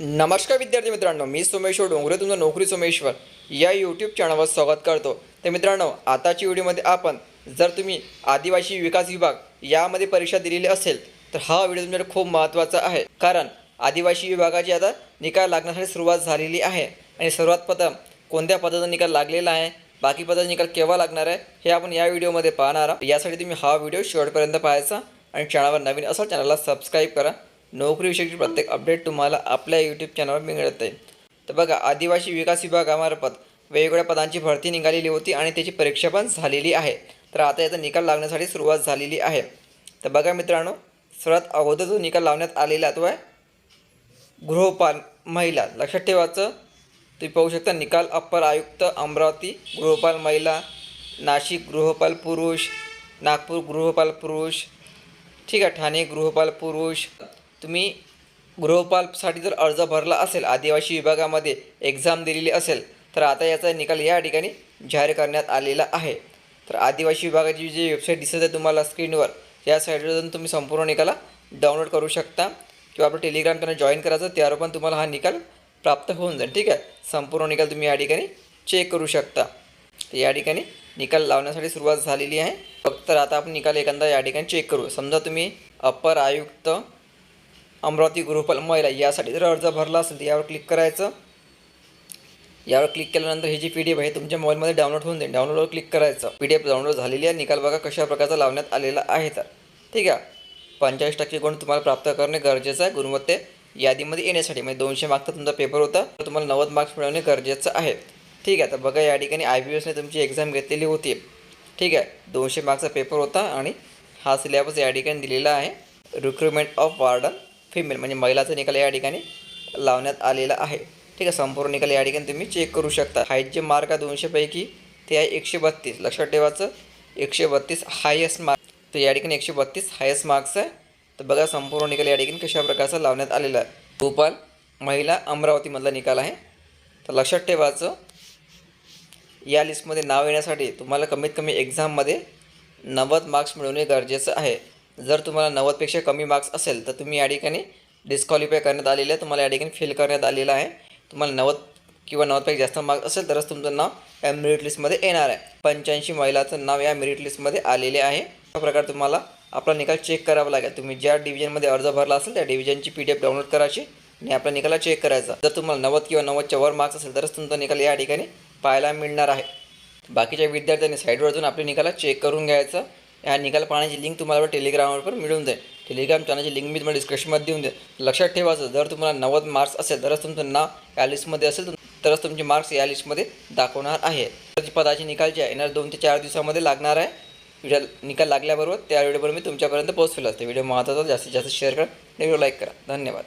नमस्कार विद्यार्थी मित्रांनो मी सोमेश्वर डोंगरे तुमचं नोकरी सोमेश्वर या यूट्यूब चॅनलवर स्वागत करतो. तर मित्रांनो आताच्या व्हिडिओमध्ये आपण जर तुम्ही आदिवासी विकास विभाग यामध्ये परीक्षा दिलेली असेल तर हा व्हिडिओ तुमच्यासाठी खूप महत्त्वाचा आहे. कारण आदिवासी विभागाची आता निकाल लागण्यासाठी सुरुवात झालेली आहे. आणि सर्वात प्रथम कोणत्या पदाचा निकाल लागलेला आहे बाकी पदाचा निकाल केव्हा लागणार आहे हे आपण या व्हिडिओमध्ये पाहणार आहोत. यासाठी तुम्ही हा व्हिडिओ शेवटपर्यंत पाहायचा आणि चॅनलवर नवीन असाल चॅनलला सबस्क्राईब करा. नोकरीविषयी प्रत्येक अपडेट तुम्हाला आपल्या यूट्यूब चॅनलवर मिळत. आहे तर बघा आदिवासी विकास विभागामार्फत वेगवेगळ्या पदांची भरती निघालेली होती आणि त्याची परीक्षा पण झालेली आहे. तर आता याचा निकाल लागण्यासाठी सुरुवात झालेली आहे. तर बघा मित्रांनो सर्वात अगोदर जो निकाल लावण्यात आलेला तो आहे गृहपाल महिला. लक्षात ठेवायचं तुम्ही पाहू शकता निकाल अप्पर आयुक्त अमरावती गृहपाल महिला नाशिक गृहपाल पुरुष नागपूर गृहपाल पुरुष ठीक आहे ठाणे गृहपाल पुरुष तुम्ही गृहपालसाठी जर अर्ज भरला असेल आदिवासी विभागामध्ये एक्झाम दिलेली असेल तर आता याचा निकाल या ठिकाणी जाहीर करण्यात आलेला आहे. तर आदिवासी विभागाची जी वेबसाईट दिसत आहे तुम्हाला स्क्रीनवर या साईडवर जाऊन तुम्ही संपूर्ण निकाला डाउनलोड करू शकता किंवा आपलं टेलिग्राम त्यांना जॉईन करायचं त्यावर पण तुम्हाला हा निकाल प्राप्त होऊन जाईल. ठीक आहे? संपूर्ण निकाल तुम्ही या ठिकाणी चेक करू शकता. तर या ठिकाणी निकाल लावण्यासाठी सुरुवात झालेली आहे. फक्त आता आपण निकाल एखादा या ठिकाणी चेक करू. समजा तुम्ही अप्पर आयुक्त अमरावती गृहपाल महिला यासाठी जर अर्ज भरला असेल तर यावर क्लिक करायचं. यावर क्लिक केल्यानंतर ही जी पी डी एफ आहे तुमच्या मोबाईलमध्ये डाउनलोड होऊन जाईल. डाउनलोडवर क्लिक करायचं. पी डी एफ डाउनलोड झालेली आहे. निकाल बघा कशा प्रकारचा लावण्यात आलेला आहे तर. ठीक आहे. पंचेचाळीस टक्के गुण तुम्हाला प्राप्त करणे गरजेचं आहे. गुणवत्ते यादीमध्ये येण्यासाठी. म्हणजे दोनशे मार्कचा तुमचा पेपर होता. तर तुम्हाला नव्वद मार्क्स मिळवणे गरजेचं आहे. ठीक आहे. तर बघा या ठिकाणी आय बी एसने तुमची एक्झाम घेतलेली होती. ठीक आहे. दोनशे मार्कचा पेपर होता आणि हा सिलेबस या ठिकाणी दिलेला आहे. रिक्रुटमेंट ऑफ वार्डन फिमेल म्हणजे महिलाचा निकाल या ठिकाणी लावण्यात आलेला आहे. ठीक आहे संपूर्ण निकाल या ठिकाणी तुम्ही चेक करू शकता. हाईट जे मार्क आहे दोनशेपैकी ते आहे एकशे बत्तीस लक्षात ठेवायचं एकशे बत्तीस हायेस्ट मार्क तर या ठिकाणी एकशे बत्तीस हायेस्ट मार्क्स आहे. तर बघा संपूर्ण निकाल या ठिकाणी कशा प्रकारचा लावण्यात आलेला आहे. भोपाल महिला अमरावतीमधला निकाल आहे. तर लक्षात ठेवायचं या लिस्टमध्ये नाव येण्यासाठी तुम्हाला कमीत कमी एक्झाममध्ये नव्वद मार्क्स मिळवणे गरजेचं आहे. जर तुम्हाला नव्वदपेक्षा कमी मार्क्स असेल तर तुम्ही या ठिकाणी डिस्क्वालिफाय करण्यात आलेलं आहे तुम्हाला या ठिकाणी फेल करण्यात आलेलं आहे. तुम्हाला नव्वद किंवा नव्वदपेक्षा जास्त मार्क्स असेल तरच तुमचं नाव या मेरिट लिस्टमध्ये येणार आहे. पंच्याऐंशी महिलाचं नाव या मेरिट लिस्टमध्ये आलेले आहे. अशा प्रकारे तुम्हाला आपला निकाल चेक करावा लागेल. तुम्ही ज्या डिव्हिजनमध्ये अर्ज भरला असेल त्या डिव्हिजनची पी डी एफ डाउनलोड करायची आणि आपल्या निकाला चेक करायचा. जर तुम्हाला नव्वद किंवा नव्वदच्या वर मार्क्स असेल तरच तुमचा निकाल या ठिकाणी पाहायला मिळणार आहे. बाकीच्या विद्यार्थ्यांनी साईडवर जाऊन आपले निकाला चेक करून घ्यायचं. ह्या निकाल पाहण्याची लिंक तुम्हाला टेलिग्रामवर पण मिळून जाईल. टेलिग्राम चॅनलची लिंक मी तुम्हाला डिस्क्रिप्शनमध्ये देऊन देईल लक्षात ठेवायचं जर तुम्हाला नव्वद मार्क्स असेल तरच तुमचं नाव या लिस्टमध्ये असेल तरच तुमचे मार्क्स या लिस्टमध्ये दाखवणार आहे. तर पदाची निकाल जे येणार दोन ते चार दिवसामध्ये लागणार आहे. व्हिडिओ निकाल लागल्याबरोबर त्या व्हिडिओवर मी तुमच्यापर्यंत पोहोचवेल असते. व्हिडिओ महत्त्वाचा जास्तीत जास्त शेअर करा. व्हिडिओ लाईक करा. धन्यवाद.